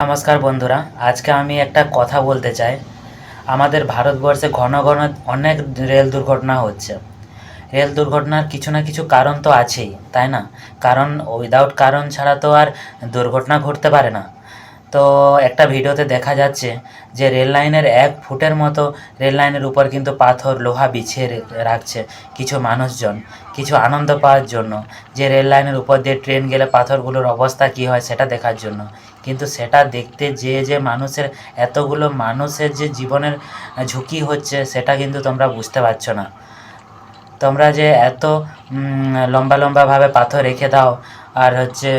নমস্কার বন্ধুরা, আজকে আমি একটা কথা বলতে চাই। আমাদের ভারতবর্ষে ঘন ঘন অনেক রেল দুর্ঘটনা হচ্ছে। রেল দুর্ঘটনার কিছু না কিছু কারণ তো আছেই, তাই না? কারণ উইদাউট কারণ ছাড়া তো আর দুর্ঘটনা ঘটতে পারে না। তো একটা ভিডিওতে দেখা যাচ্ছে যে রেল লাইনের এক ফুটের মতো রেল লাইনের উপর কিন্তু পাথর, লোহা বিছিয়ে রাখছে কিছু মানুষজন, কিছু আনন্দ পাওয়ার জন্য। যে রেল লাইনের উপর দিয়ে ট্রেন গেলে পাথরগুলোর অবস্থা কী হয় সেটা দেখার জন্য। কিন্তু সেটা দেখতে যে যে মানুষের, এতগুলো মানুষের যে জীবনের ঝুঁকি হচ্ছে, সেটা কিন্তু তোমরা বুঝতে পারছ না। তোমরা যে এত লম্বা লম্বাভাবে পাথর রেখে দাও, আর হচ্ছে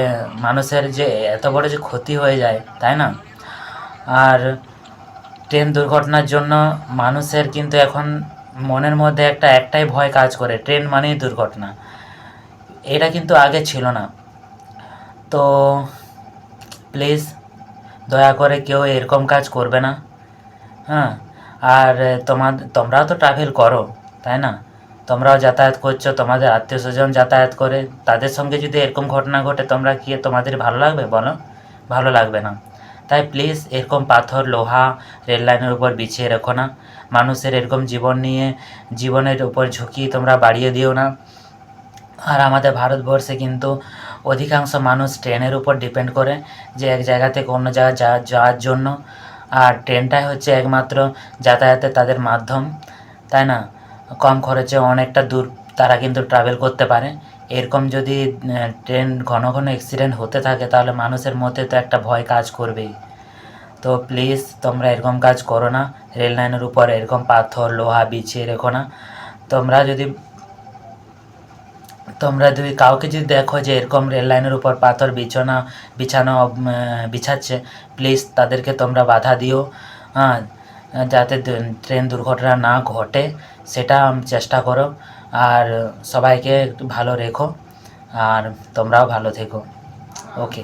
মানুষের যে এত বড় যে ক্ষতি হয়ে যায়, তাই না? আর ট্রেন দুর্ঘটনার জন্য মানুষের কিন্তু এখন মনের মধ্যে একটা, একটাই ভয় কাজ করে, ট্রেন মানেই দুর্ঘটনা। এটা কিন্তু আগে ছিল না। তো প্লিজ, দয়া করে কেউ এরকম কাজ করবে না। হ্যাঁ আর তোমার তোমরাও তো ট্রাভেল করো, তাই না? তোমরাও যাতায়াত করছ, তোমাদের আত্মীয় স্বজন যাতায়াত করে। তাদের সঙ্গে যদি এরকম ঘটনা ঘটে, তোমরা কি তোমাদের ভালো লাগবে? বলো, ভালো লাগবে না। তাই প্লিজ, এরকম পাথর, লোহা, রেল লাইনের উপর বিছিয়ে রেখো না। মানুষের এরকম জীবন নিয়ে, জীবনের উপর ঝুঁকি তোমরা বাড়িয়ে দিও না। আর আমাদের ভারতবর্ষে কিন্তু অধিকাংশ মানুষ ট্রেনের উপর ডিপেন্ড করে যে এক জায়গা থেকে অন্য জায়গায় যাওয়ার জন্য। আর ট্রেনটাই হচ্ছে একমাত্র যাতায়াতের তাদের মাধ্যম, তাই না? কম খরচে অনেকটা দূর তারা কিন্তু ট্রাভেল করতে পারে। এরকম যদি ট্রেন ঘন ঘন অ্যাক্সিডেন্ট হতে থাকে, তাহলে মানুষের মধ্যে তো একটা ভয় কাজ করবেই। তো প্লিজ তোমরা এরকম কাজ করো না। রেল লাইনের উপর এরকম পাথর, লোহা, বিছিয়ে রেখো না। তোমরা যদি তোমরা যদি কাউকে যদি দেখো যে এরকম রেল লাইনের উপর পাথর বিছানা, বিছানো বিছাচ্ছে প্লিজ তাদেরকে তোমরা বাধা দিও। হ্যাঁ যাতে ট্রেন দুর্ঘটনা না ঘটে, সেটা চেষ্টা করো। আর সবাইকে একটু ভালো রেখো, আর তোমরাও ভালো থেকো। ওকে